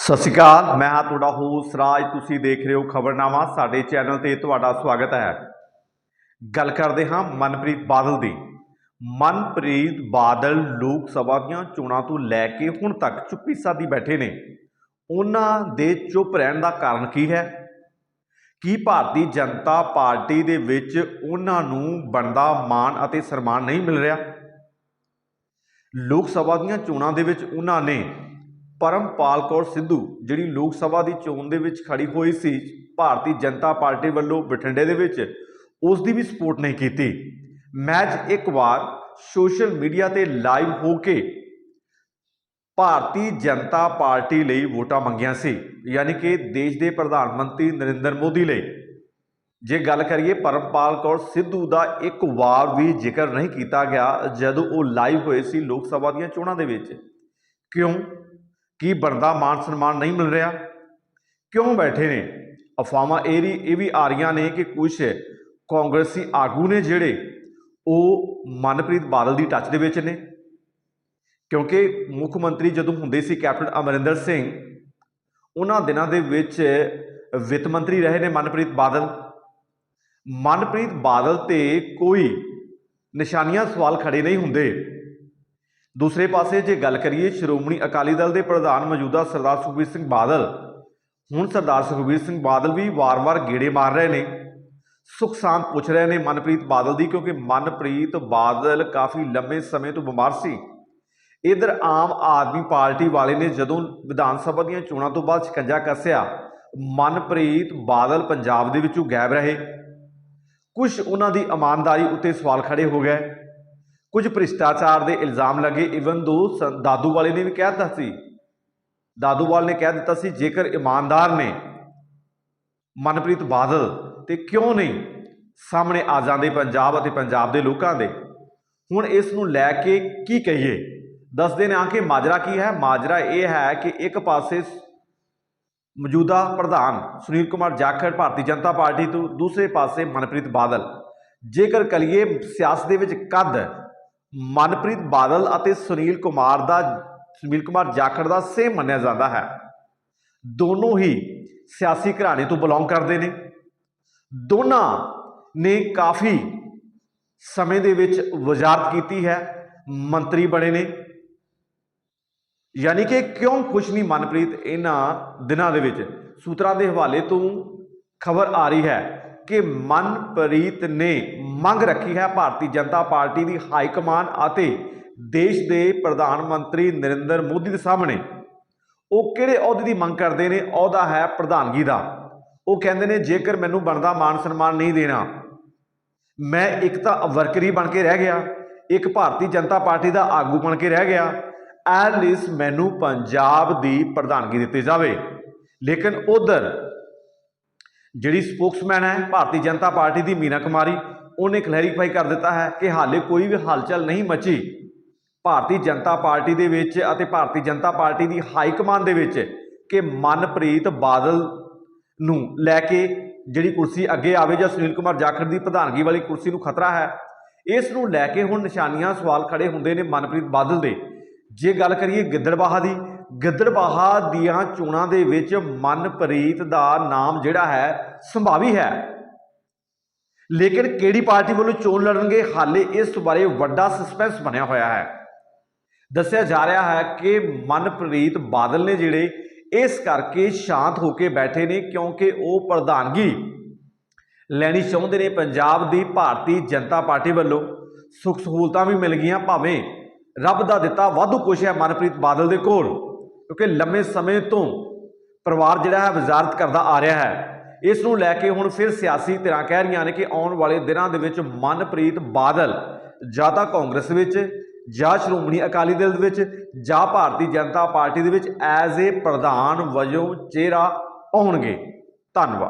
ਸਤਿ ਸ਼੍ਰੀ ਅਕਾਲ, ਮੈਂ ਹਾਂ ਤੁਹਾਡਾ ਹੋਸਟ ਰਾਜ, ਤੁਸੀਂ ਦੇਖ ਰਹੇ ਹੋ ਖਬਰਨਾਮਾ, ਸਾਡੇ ਚੈਨਲ ਤੇ ਤੁਹਾਡਾ ਸਵਾਗਤ ਹੈ। ਗੱਲ ਕਰਦੇ ਹਾਂ ਮਨਪ੍ਰੀਤ ਬਾਦਲ ਦੀ। ਮਨਪ੍ਰੀਤ ਬਾਦਲ ਲੋਕ ਸਭਾ ਦੀਆਂ ਚੋਣਾਂ ਤੋਂ ਲੈ ਕੇ ਹੁਣ ਤੱਕ ਚੁੱਪੀ ਸਾਦੀ ਬੈਠੇ ਨੇ। ਉਹਨਾਂ ਦੇ ਚੁੱਪ ਰਹਿਣ ਦਾ ਕਾਰਨ ਕੀ ਹੈ? ਕੀ ਭਾਰਤੀ ਜਨਤਾ ਪਾਰਟੀ ਦੇ ਵਿੱਚ ਉਹਨਾਂ ਨੂੰ ਬਣਦਾ ਮਾਣ ਅਤੇ ਸਨਮਾਨ ਨਹੀਂ ਮਿਲ ਰਿਹਾ? ਲੋਕ ਸਭਾ ਦੀਆਂ ਚੋਣਾਂ ਦੇ ਵਿੱਚ ਉਹਨਾਂ ਨੇ ਪਰਮਪਾਲ ਕੌਰ ਸਿੱਧੂ, ਜਿਹੜੀ ਲੋਕ ਸਭਾ ਦੀ ਚੋਣ ਦੇ ਵਿੱਚ ਖੜੀ ਹੋਈ ਸੀ, ਭਾਰਤੀ ਜਨਤਾ ਪਾਰਟੀ ਵੱਲੋਂ ਬਠਿੰਡੇ ਦੇ ਵਿੱਚ, ਉਸ ਦੀ ਵੀ ਸਪੋਰਟ ਨਹੀਂ ਕੀਤੀ। ਮੈਚ ਇੱਕ ਵਾਰ ਸੋਸ਼ਲ ਮੀਡੀਆ ਤੇ ਲਾਈਵ ਹੋ ਕੇ ਭਾਰਤੀ ਜਨਤਾ ਪਾਰਟੀ ਲਈ ਵੋਟਾਂ ਮੰਗੀਆਂ ਸੀ, ਯਾਨੀ ਕਿ ਦੇਸ਼ ਦੇ ਪ੍ਰਧਾਨ ਮੰਤਰੀ ਨਰਿੰਦਰ ਮੋਦੀ ਲਈ। ਜੇ ਗੱਲ ਕਰੀਏ ਪਰਮਪਾਲ ਕੌਰ ਸਿੱਧੂ ਦਾ ਇੱਕ ਵਾਰ ਵੀ ਜ਼ਿਕਰ ਨਹੀਂ ਕੀਤਾ ਗਿਆ, ਜਦੋਂ ਉਹ ਲਾਈਵ ਹੋਏ ਸੀ ਲੋਕ ਸਭਾ ਦੀਆਂ ਚੋਣਾਂ ਦੇ ਵਿੱਚ। ਕਿਉਂ? ਕੀ ਬਣਦਾ ਮਾਨ ਸਨਮਾਨ ਨਹੀਂ ਮਿਲ ਰਿਹਾ? ਕਿਉਂ ਬੈਠੇ ਨੇ? ਅਫਵਾਹਾਂ ਇਹ ਵੀ ਇਹ ਵੀ ਆ ਰਹੀਆਂ ਨੇ ਕਿ ਕੁਝ ਕਾਂਗਰਸੀ ਆਗੂ ਨੇ ਜਿਹੜੇ ਉਹ ਮਨਪ੍ਰੀਤ ਬਾਦਲ ਦੀ ਟੱਚ ਦੇ ਵਿੱਚ ਨੇ। ਕਿਉਂਕਿ ਮੁੱਖ ਮੰਤਰੀ ਜਦੋਂ ਹੁੰਦੇ ਸੀ ਕੈਪਟਨ ਅਮਰਿੰਦਰ ਸਿੰਘ, ਉਹਨਾਂ ਦਿਨਾਂ ਦੇ ਵਿੱਚ ਵਿੱਤ ਮੰਤਰੀ ਰਹੇ ਨੇ ਮਨਪ੍ਰੀਤ ਬਾਦਲ। ਮਨਪ੍ਰੀਤ ਬਾਦਲ ਤੇ ਕੋਈ ਨਿਸ਼ਾਨੀਆਂ ਸਵਾਲ ਖੜੇ ਨਹੀਂ ਹੁੰਦੇ। ਦੂਸਰੇ ਪਾਸੇ ਜੇ ਗੱਲ ਕਰੀਏ, ਸ਼੍ਰੋਮਣੀ ਅਕਾਲੀ ਦਲ ਦੇ ਪ੍ਰਧਾਨ ਮੌਜੂਦਾ ਸਰਦਾਰ ਸੁਖਬੀਰ ਸਿੰਘ ਬਾਦਲ। ਹੁਣ ਸਰਦਾਰ ਸੁਖਬੀਰ ਸਿੰਘ ਬਾਦਲ ਵੀ ਵਾਰ-ਵਾਰ ਗੇੜੇ ਮਾਰ ਰਹੇ ਨੇ। ਸੁਖ ਸ਼ਾਂਤ ਪੁੱਛ ਰਹੇ ਨੇ ਮਨਪ੍ਰੀਤ ਬਾਦਲ ਦੀ, ਕਿਉਂਕਿ ਮਨਪ੍ਰੀਤ ਬਾਦਲ ਕਾਫੀ ਲੰਬੇ ਸਮੇਂ ਤੋਂ ਬਿਮਾਰ ਸੀ। ਇਧਰ ਆਮ ਆਦਮੀ ਪਾਰਟੀ ਵਾਲੇ ਨੇ ਜਦੋਂ ਵਿਧਾਨ ਸਭਾ ਦੀਆਂ ਚੋਣਾਂ ਤੋਂ ਬਾਅਦ ਸ਼ਿਕੰਜਾ ਕੱਸਿਆ, ਮਨਪ੍ਰੀਤ ਬਾਦਲ ਪੰਜਾਬ ਦੇ ਵਿੱਚੋਂ ਗਾਇਬ ਰਹੇ। ਕੁਝ ਉਹਨਾਂ ਦੀ ਇਮਾਨਦਾਰੀ ਉੱਤੇ ਸਵਾਲ ਖੜੇ ਹੋ ਗਏ। ਕੁਝ ਭ੍ਰਿਸ਼ਟਾਚਾਰ ਦੇ ਇਲਜ਼ਾਮ ਲੱਗੇ। ਇਵਨ ਦੋ ਦਾਦੂ ਵਾਲੇ ਨੇ ਵੀ ਕਹਿ ਦਿੱਤਾ ਸੀ। ਦਾਦੂਵਾਲ ਨੇ ਕਹਿ ਦਿੱਤਾ ਸੀ, ਜੇਕਰ ਇਮਾਨਦਾਰ ਨੇ ਮਨਪ੍ਰੀਤ ਬਾਦਲ ਤੇ ਕਿਉਂ ਨਹੀਂ ਸਾਹਮਣੇ ਆ ਜਾਂਦੇ ਪੰਜਾਬ ਅਤੇ ਪੰਜਾਬ ਦੇ ਲੋਕਾਂ ਦੇ? ਹੁਣ ਇਸ ਨੂੰ ਲੈ ਕੇ ਕੀ ਕਹੀਏ? ਦੱਸਦੇ ਨੇ ਆ ਕਿ ਮਾਜਰਾ ਕੀ ਹੈ? ਮਾਜਰਾ ਇਹ ਹੈ ਕਿ ਇੱਕ ਪਾਸੇ ਮੌਜੂਦਾ ਪ੍ਰਧਾਨ ਸੁਨੀਲ ਕੁਮਾਰ ਜਾਖੜ ਭਾਰਤੀ ਜਨਤਾ ਪਾਰਟੀ ਤੋਂ, ਦੂਸਰੇ ਪਾਸੇ ਮਨਪ੍ਰੀਤ ਬਾਦਲ। ਜੇਕਰ ਕਲੀਏ ਸਿਆਸਤ ਦੇ ਵਿੱਚ ਕੱਦ ਮਨਪ੍ਰੀਤ ਬਾਦਲ ਅਤੇ ਸੁਨੀਲ ਕੁਮਾਰ ਦਾ, ਸੁਨੀਲ ਕੁਮਾਰ ਜਾਖੜ ਦਾ ਸੇਮ ਮੰਨਿਆ ਜਾਂਦਾ ਹੈ। ਦੋਨੋਂ ਹੀ ਸਿਆਸੀ ਘਰਾਣੇ ਤੋਂ ਬਿਲੋਂਗ ਕਰਦੇ ਨੇ। ਦੋਨਾਂ ਨੇ ਕਾਫੀ ਸਮੇਂ ਦੇ ਵਿੱਚ ਵਜ਼ਾਰਤ ਕੀਤੀ ਹੈ, ਮੰਤਰੀ ਬਣੇ ਨੇ। ਯਾਨੀ ਕਿ ਕਿਉਂ ਖੁਸ਼ ਨਹੀਂ ਮਨਪ੍ਰੀਤ ਇਹਨਾਂ ਦਿਨਾਂ ਦੇ ਵਿੱਚ? ਸੂਤਰਾਂ ਦੇ ਹਵਾਲੇ ਤੋਂ ਖਬਰ ਆ ਰਹੀ ਹੈ ਕਿ ਮਨਪ੍ਰੀਤ ਨੇ ਮੰਗ ਰੱਖੀ ਹੈ ਭਾਰਤੀ ਜਨਤਾ ਪਾਰਟੀ ਦੀ ਹਾਈ ਕਮਾਨ ਅਤੇ ਦੇਸ਼ ਦੇ ਪ੍ਰਧਾਨ ਮੰਤਰੀ ਨਰਿੰਦਰ ਮੋਦੀ ਦੇ ਸਾਹਮਣੇ। ਉਹ ਕਿਹੜੇ ਅਹੁਦੇ ਦੀ ਮੰਗ ਕਰਦੇ ਨੇ? ਅਹੁਦਾ ਹੈ ਪ੍ਰਧਾਨਗੀ ਦਾ। ਉਹ ਕਹਿੰਦੇ ਨੇ, ਜੇਕਰ ਮੈਨੂੰ ਬਣਦਾ ਮਾਨ ਸਨਮਾਨ ਨਹੀਂ ਦੇਣਾ, ਮੈਂ ਇੱਕ ਤਾਂ ਵਰਕਰੀ ਬਣ ਕੇ ਰਹਿ ਗਿਆ, ਇੱਕ ਭਾਰਤੀ ਜਨਤਾ ਪਾਰਟੀ ਦਾ ਆਗੂ ਬਣ ਕੇ ਰਹਿ ਗਿਆ ਐਟਲੀਸਟ ਮੈਨੂੰ ਪੰਜਾਬ ਦੀ ਪ੍ਰਧਾਨਗੀ ਦਿੱਤੀ ਜਾਵੇ। ਲੇਕਿਨ ਉਧਰ ਜਿਹੜੀ ਸਪੋਕਸਮੈਨ ਹੈ, ਭਾਰਤੀ ਜਨਤਾ ਪਾਰਟੀ ਦੀ ਮੀਨਾ ਕੁਮਾਰੀ ਉਹਨੇ ਕਲੈਰੀਫਾਈ ਕਰ ਦਿੱਤਾ ਹੈ ਕਿ ਹਾਲੇ ਕੋਈ ਵੀ ਹਲਚਲ ਨਹੀਂ ਮਚੀ। ਭਾਰਤੀ ਜਨਤਾ ਪਾਰਟੀ ਦੇ ਵਿੱਚ ਅਤੇ ਭਾਰਤੀ ਜਨਤਾ ਪਾਰਟੀ ਦੀ ਹਾਈ ਕਮਾਂਡ ਦੇ ਵਿੱਚ ਕਿ ਮਨਪ੍ਰੀਤ ਬਾਦਲ ਨੂੰ ਲੈ ਕੇ ਜਿਹੜੀ ਕੁਰਸੀ ਅੱਗੇ ਆਵੇ ਜਾਂ ਸੁਨੀਲ ਕੁਮਾਰ ਜਾਖੜ ਦੀ ਪ੍ਰਧਾਨਗੀ ਵਾਲੀ ਕੁਰਸੀ ਨੂੰ ਖਤਰਾ ਹੈ, ਇਸ ਨੂੰ ਲੈ ਕੇ ਹੁਣ ਨਿਸ਼ਾਨੀਆਂ ਸਵਾਲ ਖੜੇ ਹੁੰਦੇ ਨੇ ਮਨਪ੍ਰੀਤ ਬਾਦਲ ਦੇ। ਜੇ ਗੱਲ ਕਰੀਏ ਗਿੱਦੜਬਾਹਾ ਦੀ, ਗਿੱਦੜਬਾਹਾ ਦੀਆਂ ਚੋਣਾਂ ਦੇ ਵਿੱਚ ਮਨਪ੍ਰੀਤ ਦਾ ਨਾਮ ਜਿਹੜਾ ਹੈ ਸੰਭਾਵੀ ਹੈ। ਲੇਕਿਨ ਕਿਹੜੀ ਪਾਰਟੀ ਵੱਲੋਂ ਚੋਣ ਲੜਨਗੇ? ਹਾਲੇ ਇਸ ਬਾਰੇ ਵੱਡਾ ਸਸਪੈਂਸ ਬਣਿਆ ਹੋਇਆ ਹੈ। ਦੱਸਿਆ ਜਾ ਰਿਹਾ ਹੈ ਕਿ ਮਨਪ੍ਰੀਤ ਬਾਦਲ ਨੇ ਜਿਹੜੇ ਇਸ ਕਰਕੇ ਸ਼ਾਂਤ ਹੋ ਕੇ ਬੈਠੇ ਨੇ ਕਿਉਂਕਿ ਉਹ ਪ੍ਰਧਾਨਗੀ ਲੈਣੀ ਚਾਹੁੰਦੇ ਨੇ ਪੰਜਾਬ ਦੀ ਭਾਰਤੀ ਜਨਤਾ ਪਾਰਟੀ ਵੱਲੋਂ। ਸੁੱਖ ਸਹੂਲਤਾਂ ਵੀ ਮਿਲ ਗਈਆਂ, ਭਾਵੇਂ ਰੱਬ ਦਾ ਦਿੱਤਾ ਵਾਧੂ ਕੁਛ ਹੈ ਮਨਪ੍ਰੀਤ ਬਾਦਲ ਦੇ ਕੋਲ, ਕਿਉਂਕਿ ਲੰਮੇ ਸਮੇਂ ਤੋਂ ਪਰਿਵਾਰ ਜਿਹੜਾ ਹੈ ਵਜ਼ਾਰਤ ਕਰਦਾ ਆ ਰਿਹਾ ਹੈ। ਇਸ ਨੂੰ ਲੈ ਕੇ ਹੁਣ ਫਿਰ ਸਿਆਸੀ ਧਿਰਾਂ ਕਹਿ ਰਹੀਆਂ ਨੇ ਕਿ ਆਉਣ ਵਾਲੇ ਦਿਨਾਂ ਦੇ ਵਿੱਚ ਮਨਪ੍ਰੀਤ ਬਾਦਲ ਜਾਂ ਤਾਂ ਕਾਂਗਰਸ ਵਿੱਚ ਜਾਂ ਸ਼੍ਰੋਮਣੀ ਅਕਾਲੀ ਦਲ ਦੇ ਵਿੱਚ ਜਾਂ ਭਾਰਤੀ ਜਨਤਾ ਪਾਰਟੀ ਦੇ ਵਿੱਚ ਐਜ਼ ਏ ਪ੍ਰਧਾਨ ਵਜੋਂ ਚਿਹਰਾ ਆਉਣਗੇ ਧੰਨਵਾਦ।